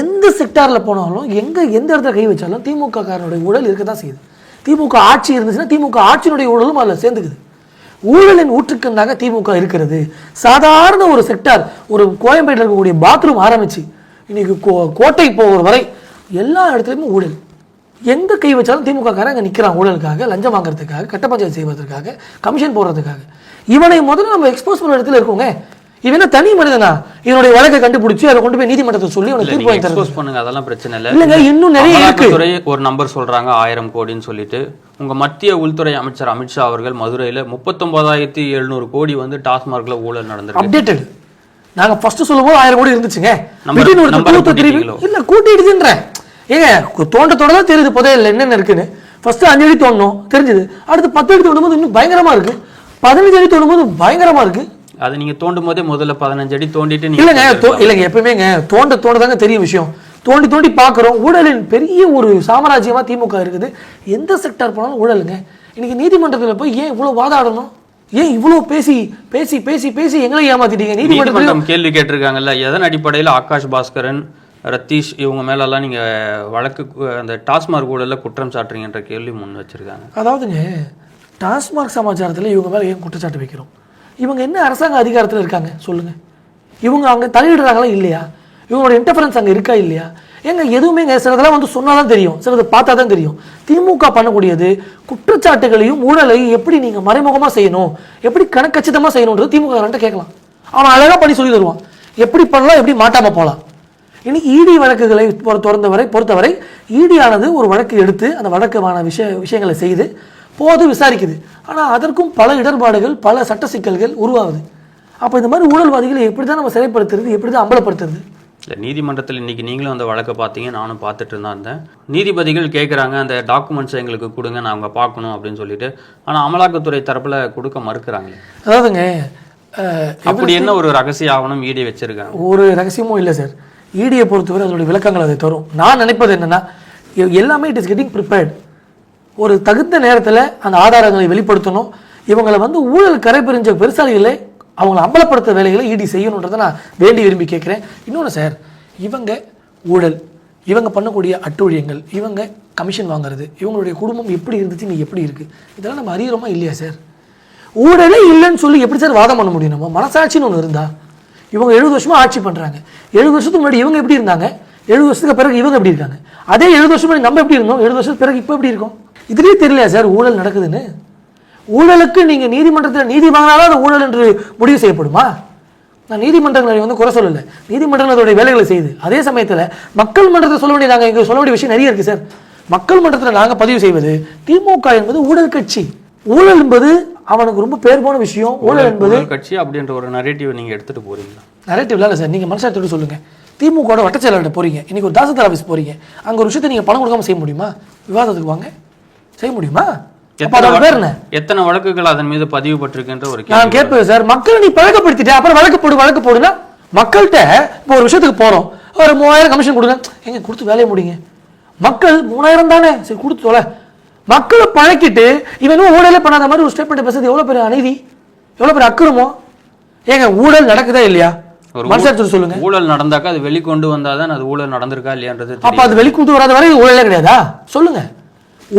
எந்த செக்டாரில் போனாலும் எங்கே எந்த இடத்துல கை வச்சாலும் திமுக காரனுடைய ஊழல் இருக்க தான் செய்யுது. திமுக ஆட்சி இருந்துச்சுன்னா திமுக ஆட்சியினுடைய ஊழலும் அதில் சேர்ந்துக்குது. ஊழலின் ஊற்றுக்கண்ணாக திமுக இருக்கிறது. சாதாரண ஒரு செக்டார் ஒரு கோயம்பேட்டில் இருக்கக்கூடிய பாத்ரூம் ஆரம்பிச்சு இன்னைக்கு கோ- கோட்டை போகிற வரை எல்லா இடத்துலையுமே ஊழல். எந்த கை வச்சாலும் திமுக காரன் அங்கே நிற்கிறான் ஊழலுக்காக லஞ்சம் வாங்குறதுக்காக கட்ட பஞ்சாயத்து செய்வதற்காக கமிஷன் போடுறதுக்காக. இவனை முதல்ல நம்ம எக்ஸ்போஸ் பண்ண இடத்துல இருக்கோங்க. இவன் தனி மனிதனா? இவனுடைய வழக்கை கண்டுபிடிச்சு அதை கொண்டு போய் நீதிமன்றத்தை சொல்லி அவனை இல்ல தீர்ப்பு வாங்கி பண்ணுங்க அதெல்லாம் பிரச்சனை இல்ல. இல்லைங்க, இன்னும் நிறைய இருக்கு. ஒரு நம்பர் சொல்றாங்க ஆயிரம் கோடின்னு சொல்லிட்டு. உங்க மத்திய உள்துறை அமைச்சர் அமித்ஷா அவர்கள் மதுரையில முப்பத்தொன்பதாயிரத்தி எழுநூறு கோடி வந்து டாஸ்மார்க்ல ஊழல் நடந்திருக்கு. அப்டேட்டட் நாங்க ஃபர்ஸ்ட் சொல்லும்போது ஆயிரம் கோடி இருந்துச்சுங்க? இல்ல கூட்டிடுதுன்றேன். ஏங்க தோண்ட தோண்ட தான் தெரியுது புதையல்ல என்னென்ன இருக்குன்னு. ஃபர்ஸ்ட் அஞ்சு அடி தோண்டணும் தெரிஞ்சது. அடுத்து பத்து அடி தோண்டும் போது இன்னும் பயங்கரமா இருக்கு. பதினஞ்சு அடி தோண்டும் போது பயங்கரமா இருக்கு. அது நீங்க தோண்டும் போதே முதல்ல பதினஞ்சு அடி தோண்டிட்டு இல்லைங்க இல்லைங்க எப்பயுமேங்க தோண்ட தோண்ட தாங்க தெரியும் விஷயம். தோண்டி தோண்டி பார்க்குறோம். ஊழலின் பெரிய ஒரு சாம்ராஜ்யமா திமுக இருக்குது. எந்த செக்டார் போனாலும் ஊழலுங்க. இன்னைக்கு நீதிமன்றத்தில் போய் ஏன் இவ்வளவு வாதாடணும்? ஏன் இவ்வளவு பேசி பேசி பேசி பேசி எங்களை ஏமாத்திட்டீங்க? நீதிமன்றம் கேள்வி கேட்டிருக்காங்கல்ல எதன் அடிப்படையில் ஆகாஷ் பாஸ்கரன் ரத்தீஷ் இவங்க மேலெல்லாம் நீங்க வழக்கு அந்த டாஸ்மார்க் ஊழல்ல குற்றம் சாட்டுறீங்கன்ற கேள்வி முன் வச்சிருக்காங்க. அதாவதுங்க டாஸ்மாக் சமாச்சாரத்தில் இவங்க மேலே ஏன் குற்றச்சாட்டு வைக்கிறோம்? இவங்க என்ன அரசாங்க அதிகாரத்தில் இருக்காங்க? சொல்லுங்கள் இவங்க அங்கே தலையிடுறாங்களா இல்லையா? இவங்களோட இன்டர்ஃபரன்ஸ் அங்கே இருக்கா இல்லையா? ஏங்க எதுவுமேங்க சிலதெல்லாம் வந்து சொன்னால் தான் தெரியும். சிலது பார்த்தா தான் தெரியும். திமுக பண்ணக்கூடியது குற்றச்சாட்டுகளையும் ஊழலையும் எப்படி நீங்கள் மறைமுகமாக செய்யணும்? எப்படி கணக்கச்சிதமாக செய்யணுன்றது திமுக கேட்கலாம். அவன் அழகாக பண்ணி சொல்லி தருவான். எப்படி பண்ணலாம் எப்படி மாட்டாமல் போகலாம் இனி இடி வழக்குகளை திறந்தவரை பொறுத்தவரை இடியானது ஒரு வழக்கு எடுத்து அந்த வழக்கமான விஷய விஷயங்களை செய்து போது விசாரிக்குது. ஆனால் அதற்கும் பல இடர்பாடுகள் பல சட்ட சிக்கல்கள் உருவாகுது. அப்போ இந்த மாதிரி ஊழல்வாதிகளை எப்படி தான் நம்ம சிறைப்படுத்துறது எப்படி தான் அம்பலப்படுத்துறது? இல்லை நீதிமன்றத்தில் இன்னைக்கு நீங்களும் அந்த வழக்கை பார்த்தீங்க நானும் பார்த்துட்டு தான் இருந்தேன். நீதிபதிகள் கேட்குறாங்க அந்த டாக்குமெண்ட்ஸ் எங்களுக்கு கொடுங்க நான் அவங்க பார்க்கணும் அப்படின்னு சொல்லிட்டு. ஆனால் அமலாக்கத்துறை தரப்புல கொடுக்க மறுக்கிறாங்களே. அதாவதுங்க அப்படி என்ன ஒரு ரகசிய ஆவணம் ஈடி வச்சிருக்காங்க? ஒரு ரகசியமும் இல்லை சார். ஈடியை பொறுத்தவரை அதனுடைய விளக்கங்கள் அதை தரும். நான் நினைப்பது என்னன்னா எல்லாமே இட் இஸ் கெட்டிங் ப்ரிப்பேர்ட் ஒரு தகுந்த நேரத்தில் அந்த ஆதாரங்களை வெளிப்படுத்தணும். இவங்களை வந்து ஊழல் கரை பிரிஞ்ச பெருசாலிகளை அவங்கள அம்பலப்படுத்த வேலைகளை ஈடி செய்யணுன்றதை நான் வேண்டி விரும்பி கேட்குறேன். இன்னொன்று சார் இவங்க ஊழல் இவங்க பண்ணக்கூடிய அட்டூழியங்கள் இவங்க கமிஷன் வாங்குறது இவங்களுடைய குடும்பம் எப்படி இருந்துச்சு நீ எப்படி இருக்குது இதெல்லாம் நம்ம அறிகிறோமா இல்லையா சார்? ஊழலே இல்லைன்னு சொல்லி எப்படி சார் வாதம் பண்ண முடியும் நம்ம? மனசாட்சின்னு ஒன்று இருந்தா. இவங்க எழுபது வருஷமாக ஆட்சி பண்ணுறாங்க எழுபது வருஷத்துக்கு முன்னாடி இவங்க எப்படி இருந்தாங்க? எழுபது வருஷத்துக்கு பிறகு இவங்க எப்படி இருக்காங்க? அதே எழுபது வருஷம் முன்னாடி நம்ம எப்படி இருந்தோம்? எழுபது வருஷத்துக்கு பிறகு இப்போ எப்படி இருக்கோம்? இதுலயே தெரியலையா சார் ஊழல் நடக்குதுன்னு? ஊழலுக்கு நீங்க நீதிமன்றத்தில் நீதி வாங்கினாலும் அது ஊழல் என்று முடிவு செய்யப்படுமா? நான் நீதிமன்றங்களை வந்து குறை சொல்லல. நீதிமன்றங்கள் அதோடைய வேலைகளை செய்யுது. அதே சமயத்தில் மக்கள் மன்றத்தை சொல்ல வேண்டிய நாங்கள் இங்கே சொல்ல வேண்டிய விஷயம் நிறைய இருக்கு சார். மக்கள் மன்றத்தில் நாங்கள் பதிவு செய்வது திமுக என்பது ஊழல் கட்சி. ஊழல் என்பது அவனுக்கு ரொம்ப பேர் போன விஷயம். ஊழல் என்பது கட்சி அப்படின்ற ஒரு நரேட்டிவ் நீங்க எடுத்துட்டு போறீங்களா? நரேட்டிவ் இல்லை சார். நீங்கள் மனசாட்சியோட சொல்லுங்க. திமுக வட்ட செயலாளர்கிட்ட போறீங்க. இன்னைக்கு ஒரு தாசில்தார் ஆஃபீஸ் போறீங்க. அங்க ஒரு விஷயத்தை நீங்க பணம் கொடுக்காம செய்ய முடியுமா? விவாதத்துக்கு வாங்க. செய்ய முடியுமா? எத்தனை வழக்குகள் அதன் மீது பதிவு பட்டிருக்கின்ற ஒரு நான் கேட்பேன் சார். மக்களை நீ பழக்கப்படுத்திட்டே அப்புறம் வழக்கு போடு வழக்கு போடுனா மக்கள்கிட்ட இப்போ ஒரு விஷயத்துக்கு போறோம். ஒரு மூவாயிரம் கமிஷன் கொடுங்க. எங்க கொடுத்து வேலையை முடிங்க? மக்கள் மூணாயிரம் தானே? சரி கொடுத்து தொலை. மக்களை பழக்கிட்டு இவன் இன்னும் ஊழலே பண்ணாத மாதிரி ஒரு ஸ்டேட்மெண்ட் பேசுறது எவ்வளவு பெரிய அநீதி? எவ்வளவு பெரிய அக்கிரமம்? ஏங்க ஊழல் நடக்குதா இல்லையா? ஒரு மனசாட்சி சொல்லுங்க. ஊழல் நடந்தாக்கா அது வெளிக்கொண்டு வந்தாதான் அது ஊழல் நடந்திருக்கா இல்லையான்றது அப்ப அது வெளிக்கூட்டு வராத வரை ஊழலே கிடையாதா? சொல்லுங்க.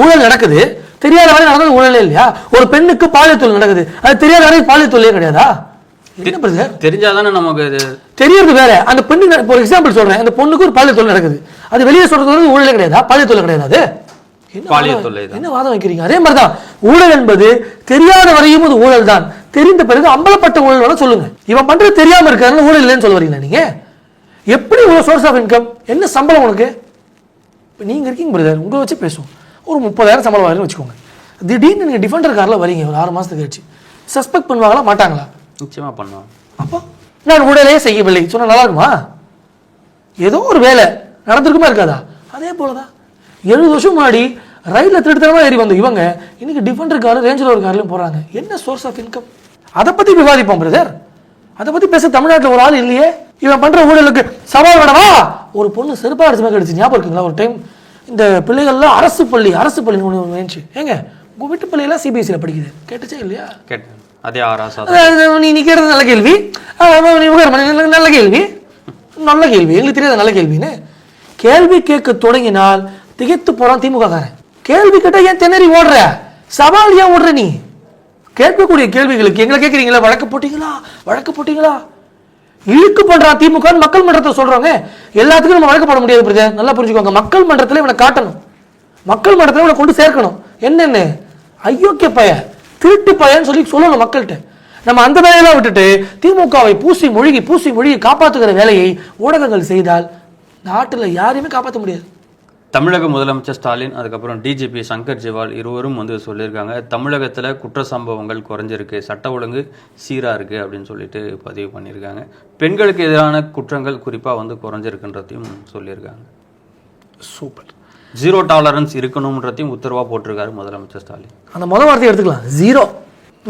ஊழல் நடக்குது. தெரியாத வரை நடந்தது ஊழலே இல்லையா? ஒரு பெண்ணுக்கு பாலியல் நடக்குது. அது தெரியாத வரை பாலியல் தொழிலே கிடையாதா? தெரிஞ்சாதானே நமக்கு தெரியறது வேற. அந்த பெண்ணு இப்போ ஒரு எக்ஸாம்பிள் சொல்றேன். அந்த பொண்ணுக்கு ஒரு பாலியல் தொழில் நடக்குது. அது வெளியே சொல்றது வந்து ஊழலே கிடையாதா? பாலியல் தொழில் கிடையாது என்ன வாதம் வைக்கிறீங்க? அதே மாதிரி தான் ஊழல் என்பது தெரியாத வரையும் அது ஊழல் தான். தெரிந்த பிறகு அம்பலப்பட்ட ஊழல் சொல்லுங்க. இவன் பண்றது தெரியாம இருக்காருன்னு ஊழல் இல்லைன்னு சொல்ல வரீங்களா நீங்க? எப்படி சோர்ஸ் ஆஃப் இன்கம் என்ன சம்பளம் உனக்கு? இப்போ நீங்கள் இருக்கீங்க பிரதர் உங்களை வச்சு பேசுவோம். ஒரு முப்பதாயிரம் சம்பளம் வருதுன்னு வச்சுக்கோங்க. திடீர்னு நீங்கள் டிஃபெண்டர் காரில் வரீங்க ஒரு ஆறு மாதத்துக்கு கழிச்சு. சஸ்பெக்ட் பண்ணுவாங்களா மாட்டாங்களா? நிச்சயமா பண்ணுவோம் அப்போ நான் உடலே செய்யவில்லை. சொன்னா நல்லா இருக்குமா? ஏதோ ஒரு வேலை நடந்திருக்குமா இருக்காதா? அதே போல தான் எழுபது வருஷம் முன்னாடி ரயிலில் திருட்டுத்தனமாக ஏறி வந்த இவங்க இன்னைக்கு டிஃபெண்டர் கார் ரேஞ்ச் ரோவர் கார்லையும் போகிறாங்க என்ன சோர்ஸ் ஆஃப் இன்கம் அதை பற்றி விவாதிப்போம் பிரதர் அதை பற்றி பேச தமிழ்நாட்டில் ஒரு ஆள் இல்லையே. இவன் பண்ணுற ஊழலுக்கு சவால் வேணவா ஒரு பொண்ணு செருப்பா அடிச்சு மாதிரி கிடைச்சு ஞாபகம் இருக்குங்களா? ஒரு டைம் இந்த பிள்ளைகள்லாம் அரசு பள்ளி அரசு பள்ளி ஒன்று வேணுச்சு ஏங்க உங்கள் வீட்டு பிள்ளைகள்லாம் சிபிஎஸ்சியில் படிக்குது. கேட்டுச்சே இல்லையா? கேட்டேன். அதே ஆராசா அதாவது நீ நீ கேட்டது நல்ல கேள்வி. நீ நல்ல- கேள்வி. நல்ல கேள்வி. எங்களுக்கு தெரியாத நல்ல கேள்வின்னு. கேள்வி கேட்க தொடங்கினால் திகைத்து போறான் திமுக காரன் கேள்வி கேட்டா ஏன் திணறி ஓடுற? சவால் ஏன் ஓடுற நீ? கேட்கக்கூடிய கேள்விகளுக்கு எங்களை கேட்குறீங்களா? வழக்கு போட்டீங்களா? வழக்கு போட்டீங்களா? இழுக்கு பண்றான் திமுக மக்கள் மன்றத்தை சொல்றாங்க. எல்லாத்துக்கும் நம்ம வழக்கு முடியாது பிரதர் நல்லா புரிஞ்சுக்கோங்க. மக்கள் மன்றத்தில் இவனை காட்டணும். மக்கள் மன்றத்தில் இவனை கொண்டு சேர்க்கணும். என்னென்ன? அயோக்கிய பய திருட்டு பயன்னு சொல்லி சொல்லணும் மக்கள்கிட்ட. நம்ம அந்த வேலையெல்லாம் விட்டுட்டு திமுகவை பூசி மொழிகி பூசி மொழிகி காப்பாற்றுகிற வேலையை ஊடகங்கள் செய்தால் நாட்டில் யாரையுமே காப்பாற்ற முடியாது. தமிழக முதலமைச்சர் ஸ்டாலின் அதுக்கப்புறம் டிஜிபி சங்கர் ஜிவால் இருவரும் வந்து சொல்லியிருக்காங்க. தமிழகத்தில் குற்ற சம்பவங்கள் குறைஞ்சிருக்கு சட்ட ஒழுங்கு சீராக இருக்குது அப்படின்னு சொல்லிட்டு பதிவு பண்ணியிருக்காங்க. பெண்களுக்கு எதிரான குற்றங்கள் குறிப்பாக வந்து குறைஞ்சிருக்குன்றதையும் சொல்லியிருக்காங்க. சூப்பர். ஜீரோ டாலரன்ஸ் இருக்கணுன்றதையும் உத்தரவாக போட்டிருக்காரு முதலமைச்சர் ஸ்டாலின். அந்த முதல் வார்த்தையை எடுத்துக்கலாம். ஜீரோ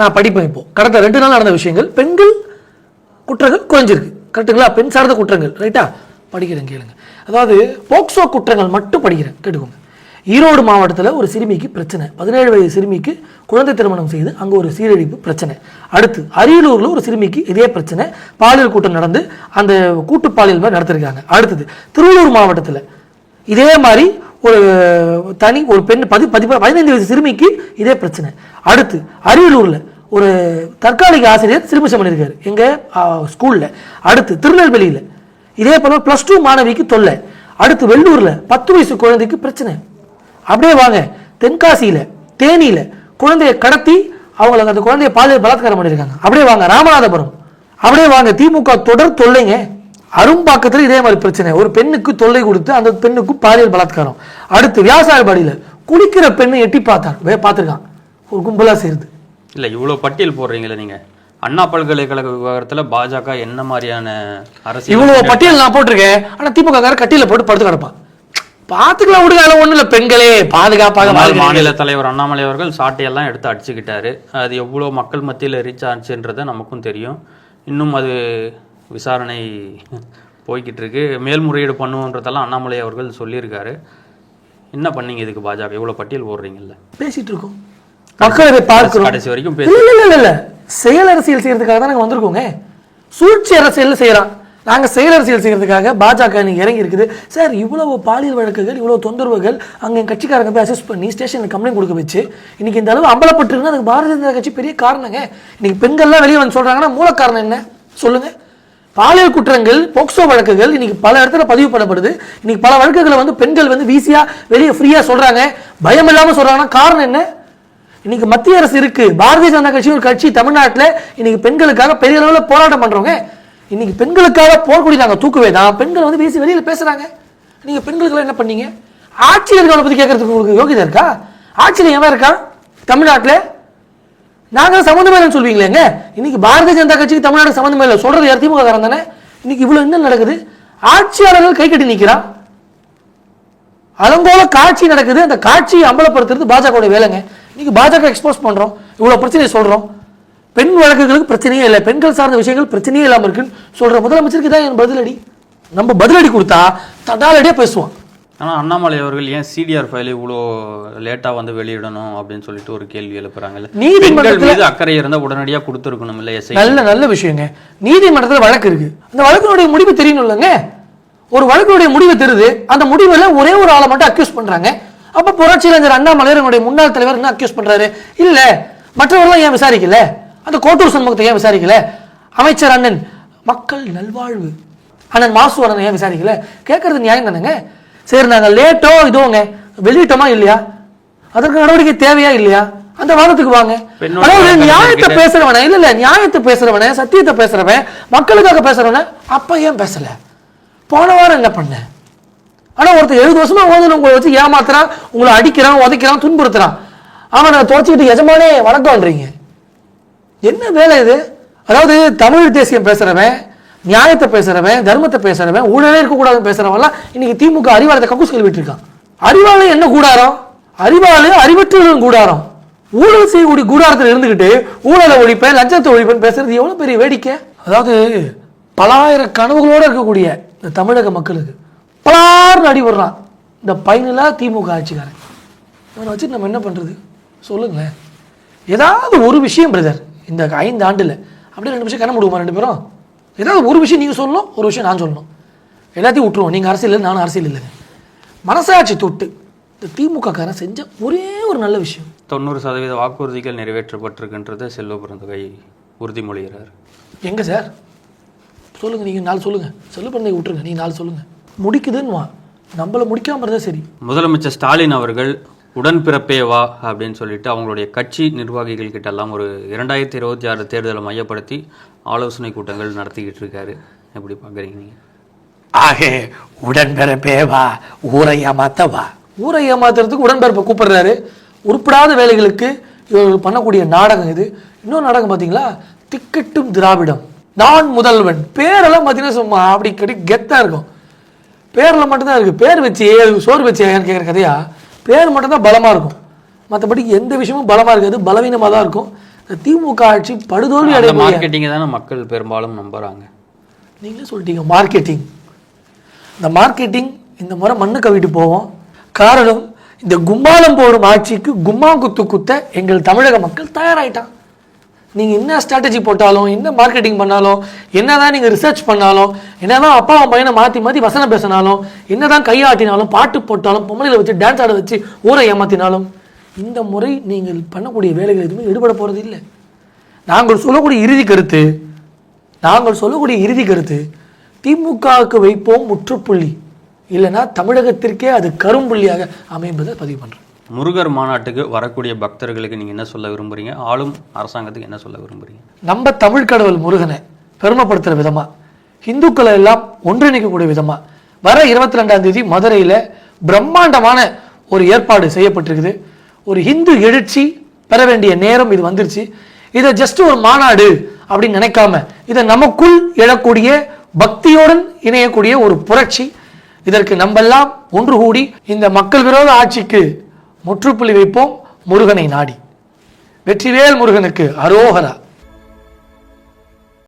நான் படிப்பேன் இப்போ. கடந்த ரெண்டு நாள் நடந்த விஷயங்கள் பெண்கள் குற்றங்கள் குறைஞ்சிருக்கு. கரெக்ட்டுங்களா பெண் சார்ந்த குற்றங்கள். ரைட்டா படிக்கிறேன் கேளுங்க. அதாவது போக்சோ குற்றங்கள் மட்டும் படிக்கிறேன் கேட்டுக்கோங்க. ஈரோடு மாவட்டத்தில் ஒரு சிறுமிக்கு பிரச்சனை. பதினேழு வயது சிறுமிக்கு குழந்தை திருமணம் செய்து அங்கே ஒரு சீரழிப்பு பிரச்சனை. அடுத்து அரியலூரில் ஒரு சிறுமிக்கு இதே பிரச்சனை. பாலியல் கூட்டம் நடந்து அந்த கூட்டு பாலியல் மாதிரி நடத்திருக்காங்க. அடுத்தது திருவள்ளூர் மாவட்டத்தில் இதே மாதிரி ஒரு தனி ஒரு பெண் பதி பதி பதினைந்து வயது சிறுமிக்கு இதே பிரச்சனை. அடுத்து அரியலூரில் ஒரு தற்காலிக ஆசிரியர் சிறுமிசம் பண்ணியிருக்காரு எங்கள் ஸ்கூலில். அடுத்து திருநெல்வேலியில் இதே போல ப்ளஸ் டூ மாணவிக்கு தொல்லை. அடுத்து வெள்ளூரில் பத்து வயசு குழந்தைக்கு பிரச்சனை. அப்படியே வாங்க. தென்காசியில் தேனியில் குழந்தையை கடத்தி அவங்களுக்கு அந்த குழந்தைய பாலியல் பலாத்காரம் பண்ணியிருக்காங்க. அப்படியே வாங்க. ராமநாதபுரம். அப்படியே வாங்க. திமுக தொடர் தொல்லைங்க. அரும்பாக்கத்தில் இதே மாதிரி பிரச்சனை. ஒரு பெண்ணுக்கு தொல்லை கொடுத்து அந்த பெண்ணுக்கு பாலியல் பலாத்காரம். அடுத்து வியாசாயபாடியில் குளிக்கிற பெண்ணை எட்டி பார்த்தார். வே பார்த்துருக்கான். ஒரு கும்பலாக சேருது. இல்லை இவ்வளோ பட்டியல் போடுறீங்களே நீங்கள் அண்ணா பல்கலைக்கழக விவகாரத்தில் பாஜக என்ன மாதிரியான அரசியல் இவ்வளவு பட்டியல் நான் போட்டிருக்கேன். ஆனா திமுக கட்டியில போட்டு படுத்து கிடப்பான். பாத்துக்கலாம் விடுங்க அதெல்லாம் ஒண்ணு இல்ல பெண்களே. பாதுகாப்பாக. மாநில தலைவர் அண்ணாமலை அவர்கள் சாட்டையெல்லாம் எடுத்து அடிச்சுக்கிட்டாரு. அது எவ்வளோ மக்கள் மத்தியில் ரீச் ஆச்சுன்றதை நமக்கும் தெரியும். இன்னும் அது விசாரணை போய்கிட்டு இருக்கு. மேல்முறையீடு பண்ணுவோன்றதெல்லாம் அண்ணாமலை அவர்கள் சொல்லியிருக்காரு. என்ன பண்ணீங்க இதுக்கு பாஜக? இவ்வளோ பட்டியல் போடுறீங்கல்ல. பேசிட்டு இருக்கோம். மக்கள் பார்க்கிறோம். கடைசி வரைக்கும் இல்ல இல்ல. செயல் அரசியல் செய்யறதுக்காக தான் நாங்கள் வந்திருக்கோங்க. சூழ்ச்சி அரசியல் செய்கிறான் நாங்கள் செயல் அரசியல் செய்கிறதுக்காக பாஜக நீங்க இறங்கி இருக்குது. சார் இவ்வளோ பாலியல் வழக்குகள் இவ்வளோ தொந்தரவுகள் அங்கே என் கட்சிக்காரங்க போய் அசஸ் பண்ணி ஸ்டேஷனில் கம்ப்ளைண்ட் கொடுக்க வச்சு இன்னைக்கு இந்த அளவு அம்பலப்பட்டிருக்குன்னா அதுக்கு பாரதிய ஜனதா கட்சி பெரிய காரணங்க. இன்னைக்கு பெண்கள்லாம் வெளியே வந்து சொல்கிறாங்கன்னா மூல காரணம் என்ன? சொல்லுங்க. பாலியல் குற்றங்கள் போக்சோ வழக்குகள் இன்னைக்கு பல இடத்துல பதிவு பண்ணப்படுது. இன்னைக்கு பல வழக்குகளை வந்து பெண்கள் வந்து வீசியா வெளியே ஃப்ரீயா சொல்றாங்க. பயம் இல்லாமல் சொல்றாங்கன்னா காரணம் என்ன? இன்னைக்கு மத்திய அரசு இருக்கு. பாரதிய ஜனதா கட்சி ஒரு கட்சி தமிழ்நாட்டில் இன்னைக்கு பெண்களுக்காக பெரிய அளவில் போராட்டம் பண்றவங்க இன்னைக்கு பெண்களுக்காக போகக்கூடிய நாங்கள் தூக்குவே தான். பெண்கள் வந்து பேசி வெளியில் பேசுறாங்க. நீங்க பெண்களுக்கெல்லாம் என்ன பண்ணீங்க? ஆட்சியில் இருக்கவங்களை பத்தி கேட்கறதுக்கு உங்களுக்கு யோகிதா இருக்கா? ஆட்சியில் எவன் இருக்கா? தமிழ்நாட்டில்? நாங்கள் சம்மந்தமே இல்லைன்னு சொல்வீங்களேங்க இன்னைக்கு பாரதிய ஜனதா கட்சிக்கு தமிழ்நாடு சம்மந்தமே இல்லை. சொல்றது யார் திமுக காரன் தானே? இன்னைக்கு இவ்வளவு என்ன நடக்குது? ஆட்சியாளர்கள் கை கட்டி நிற்கிறான் அலங்கோல காட்சி நடக்குது. அந்த காட்சியை அம்பலப்படுத்துறது பாஜகவுடைய வேலைங்க. இன்னைக்கு பாஜக எக்ஸ்போஸ் பண்றோம். இவ்வளவு பிரச்சனையை சொல்றோம். பெண் வழக்குகளுக்கு பிரச்சனையே இல்லை. பெண்கள் சார்ந்த விஷயங்கள் பிரச்சனையே இல்லாமல் இருக்குன்னு சொல்ற முதலமைச்சருக்கு தான் என் பதிலடி. நம்ம பதிலடி கொடுத்தா தடாலடியாக பேசுவான். ஆனால் அண்ணாமலை அவர்கள் ஏன் சிடிஆர் ஃபைல் இவ்வளோ லேட்டாக வந்து வெளியிடணும் அப்படின்னு சொல்லிட்டு ஒரு கேள்வி எழுப்புறாங்கல்ல? நீதிமன்றத்துல- மீது அக்கறை இருந்தால் உடனடியாக கொடுத்துருக்கணும் இல்லை எஸ்ஐ நல்ல நல்ல விஷயங்க. நீதிமன்றத்தில் வழக்கு இருக்கு. அந்த வழக்கினுடைய முடிவு தெரியணும்லங்க. ஒரு வழக்கினுடைய முடிவு தெரியுது. அந்த முடிவுல ஒரே ஒரு ஆளை மட்டும் அக்யூஸ் பண்றாங்க. அப்ப புரட்சியிலஞ்சர் அண்ணாமலை என்னுடைய முன்னாள் தலைவர் என்ன அக்யூஸ் பண்றாரு? இல்ல மற்றவர்கள்லாம் ஏன் விசாரிக்கல? அந்த கோட்டூர் சண்முகத்தை ஏன் விசாரிக்கல? அமைச்சர் அண்ணன் மக்கள் நல்வாழ்வு. அண்ணன் மாசு அண்ணன் ஏன் விசாரிக்கல? கேட்கறது நியாயம் தானேங்க? சரி நாங்க லேட்டோ இதோங்க வெளியிட்டோமா இல்லையா? அதற்கு நடவடிக்கை தேவையா இல்லையா? அந்த வாதத்துக்கு வாங்க. அதாவது நியாயத்தை பேசுறவன இல்ல இல்ல நியாயத்தை பேசுறவன சத்தியத்தை பேசுறவன் மக்களுக்காக பேசுறவன அப்ப ஏன் பேசல? போன வாரம் என்ன பண்ண? ஆனால் ஒருத்தர் எழுபது வருஷமா ஓதுன உங்களை வச்சு ஏமாத்துறான் உங்களை அடிக்கிறான் உதைக்கிறான் துன்புறுத்துறான். நான் துவச்சிக்கிட்டு எஜமானே வணக்கம்ன்றீங்க. என்ன வேலை இது? அதாவது தமிழ் தேசியம் பேசுகிறவன் நியாயத்தை பேசுகிறவன் தர்மத்தை பேசுகிறவன் ஊழலே இருக்கக்கூடாதுன்னு பேசுகிறவன்லாம் இன்னைக்கு திமுக அறிவாளத்தை கக்கூஸ் கழுவிட்டு இருக்கான். அறிவாளு என்ன கூடாரம்? அறிவாளு அறிவற்றும் கூடாரம். ஊழல் செய்யக்கூடிய கூடாரத்தில் இருந்துக்கிட்டு ஊழலை ஒழிப்பேன் லஞ்சத்தை ஒழிப்பேன் பேசுறது எவ்வளோ பெரிய வேடிக்கை? அதாவது பலாயிர கனவுகளோடு இருக்கக்கூடிய இந்த தமிழக மக்களுக்கு பலார்னு அடி விடுறான். இந்த பயனில்லா திமுக ஆட்சிக்காரன். இவனை வச்சு நம்ம என்ன பண்றது? சொல்லுங்களேன். ஏதாவது ஒரு விஷயம் பிரதர் இந்த ஐந்து ஆண்டுல. அப்படியே ரெண்டு விஷயம் கண்ண முடியுமா ரெண்டு பேரும். ஏதாவது ஒரு விஷயம் நீங்க சொல்லணும் ஒரு விஷயம் நான் சொல்லணும். எல்லாத்தையும் விட்டுருவோம். நீங்க அரசியல் இல்லை நானும் அரசியல் இல்லைங்க. மனசாட்சி தொட்டு இந்த திமுக காரன் செஞ்ச ஒரே ஒரு நல்ல விஷயம். தொண்ணூறு சதவீத வாக்குறுதிகள் நிறைவேற்றப்பட்டிருக்கின்றதை செல்வ பிறந்தகை உறுதிமொழிகிறார் எங்க சார்? சொல்லுங்க நீங்க நாலு சொல்லுங்க. செல்ல பிறந்தை விட்டுருங்க நீங்க நாலு சொல்லுங்க. முடிக்குதுன்னு நம்மள முடிக்காம இருந்தா சரி. முதலமைச்சர் ஸ்டாலின் அவர்கள் உடன்பிறப்பே வா அப்படின்னு சொல்லிட்டு அவங்களுடைய கட்சி நிர்வாகிகள் கிட்ட எல்லாம் ஒரு இரண்டாயிரத்தி இருபத்தி ஆறு தேர்தலை மையப்படுத்தி ஆலோசனை கூட்டங்கள் நடத்திக்கிட்டு இருக்காரு. எப்படி பார்க்குறீங்க நீங்கள் ஆகே உடன்பிறப்பே வா ஊரை ஏமாத்த வா. ஊரை ஏமாத்துறதுக்கு உடன்பிறப்பை கூப்பிடுறாரு. உருப்படாத வேலைகளுக்கு இவர் பண்ணக்கூடிய நாடகம் இது. இன்னொரு நாடகம் பார்த்தீங்களா? திக்கட்டும் திராவிடம். நான் முதல்வன். பேரெல்லாம் பார்த்தீங்கன்னா சும்மா அப்படி கடி கெத்தாக இருக்கும். பேரில் மட்டும்தான் இருக்குது பேர் வச்சு சோறு வச்சு கேட்குற கதையா? பேர் மட்டும்தான் பலமாக இருக்கும். மற்றபடி எந்த விஷயமும் பலமாக இருக்காது. பலவீனமாக தான் இருக்கும். இந்த திமுக ஆட்சி படுதோல்வி அடைய மார்க்கெட்டிங்கை தானே மக்கள் பெரும்பாலும் நம்புறாங்க. நீங்களே சொல்லிட்டீங்க மார்க்கெட்டிங் இந்த மார்க்கெட்டிங் இந்த முறை மண்ணு கவிட்டு போவோம். காரணம் இந்த கும்மாளம் போடும் ஆட்சிக்கு கும்மா குத்து குத்த எங்கள் தமிழக மக்கள் தயாராயிட்டான் நீங்கள் என்ன ஸ்ட்ராட்டஜி போட்டாலும் என்ன மார்க்கெட்டிங் பண்ணாலும் என்னதான் நீங்கள் ரிசர்ச் பண்ணாலும் என்னதான் அப்பா அவன் பையனை மாற்றி மாற்றி வசனம் பேசினாலும் என்னதான் கையாட்டினாலும் பாட்டு போட்டாலும் பொம்மலையில் வச்சு டான்ஸ் ஆட வச்சு ஊரை ஏமாத்தினாலும் இந்த முறை நீங்கள் பண்ணக்கூடிய வேலைகள் எதுவுமே ஈடுபட போகிறது இல்லை. நாங்கள் சொல்லக்கூடிய இறுதி கருத்து நாங்கள் சொல்லக்கூடிய இறுதி கருத்து திமுகவுக்கு வைப்போம் முற்றுப்புள்ளி. இல்லைன்னா தமிழகத்திற்கே அது கரும்புள்ளியாக அமைப்பதை பதிவு பண்ணுறேன் முருகர் மாநாட்டுக்கு வரக்கூடிய பக்தர்களுக்கு நீங்கள் என்ன சொல்ல விரும்புறீங்க? ஆளும் அரசாங்கத்துக்கு என்ன சொல்ல விரும்புறீங்க? நம்ம தமிழ் கடவுள் முருகனை பெருமைப்படுத்துகிற விதமா இந்துக்களை எல்லாம் ஒன்றிணைக்கக்கூடிய விதமா வர இருபத்தி ரெண்டாம் தேதி மதுரையில் பிரம்மாண்டமான ஒரு ஏற்பாடு செய்யப்பட்டிருக்குது. ஒரு இந்து எழுச்சி பெற வேண்டிய நேரம் இது வந்துருச்சு. இதை ஜஸ்ட் ஒரு மாநாடு அப்படின்னு நினைக்காம இதை நமக்குள் எழக்கூடிய பக்தியுடன் இணையக்கூடிய ஒரு புரட்சி. இதற்கு நம்மெல்லாம் ஒன்று கூடி இந்த மக்கள் விரோத ஆட்சிக்கு முற்றுப்புள்ளி வைப்போம் முருகனை நாடி. வெற்றிவேல் முருகனுக்கு அரோகரா.